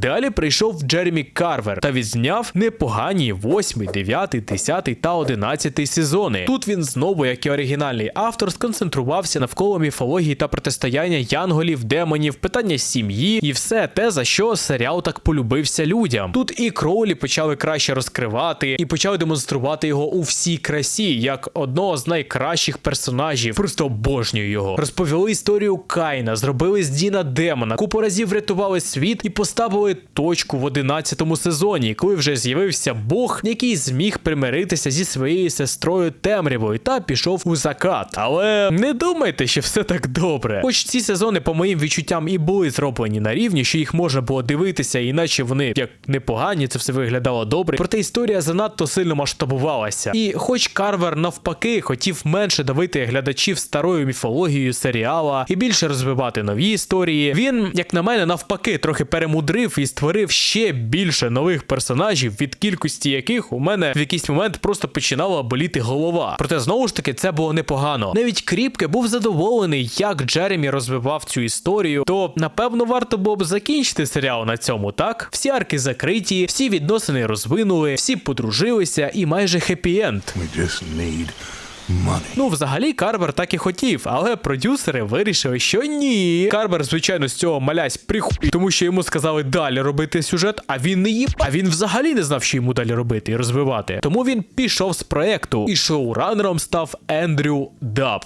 Далі прийшов Джеремі Карвер та відзняв непогані 8, 9, 10 та 11 сезони. Тут він знову, як і оригінальний автор, сконцентрувався навколо міфології та протистояння янголів, демонів, питання сім'ї і все те, за що серіал так полюбився людям. Тут і Кроулі почали краще розкривати і почали демонструвати його у всій красі, як одного з найкращих персонажів. Просто обожнюю його. Розповіли історію Кайна, зробили з Діна демона, купу разів врятували світ і поставили точку в 11 сезоні, коли вже з'явився Бог, який зміг примиритися зі своєю сестрою Темрявою та пішов у закат. Але не думайте, що все так добре. Хоч ці сезони, по моїм відчуттям, і були зроблені на рівні, що їх можна було дивитися, іначе вони як непогані, це все виглядало добре. Проте історія занадто сильно масштабувалася. І хоч Карвер навпаки хотів менше давити глядачів старою міфологією серіала і більше розвивати нові історії, він, як на мене, навпаки, трохи перемудрив і створив ще більше нових персонажів, від кількості яких у мене в якийсь момент просто починала боліти голова. Проте знову ж таки це було непогано. Навіть Кріпке був задоволений, як Джеремі розвивав цю історію. То напевно варто було б закінчити серіал на цьому, так? Всі арки закриті, всі відносини розвинули, всі подружилися і майже хеппі-енд. We just need. Ну, взагалі, Карбер так і хотів, але продюсери вирішили, що ні. Карбер, звичайно, з цього малясь прихуй, тому що йому сказали далі робити сюжет, а він не їв. А він взагалі не знав, що йому далі робити і розвивати. Тому він пішов з проекту, і шоуранером став Ендрю Даб.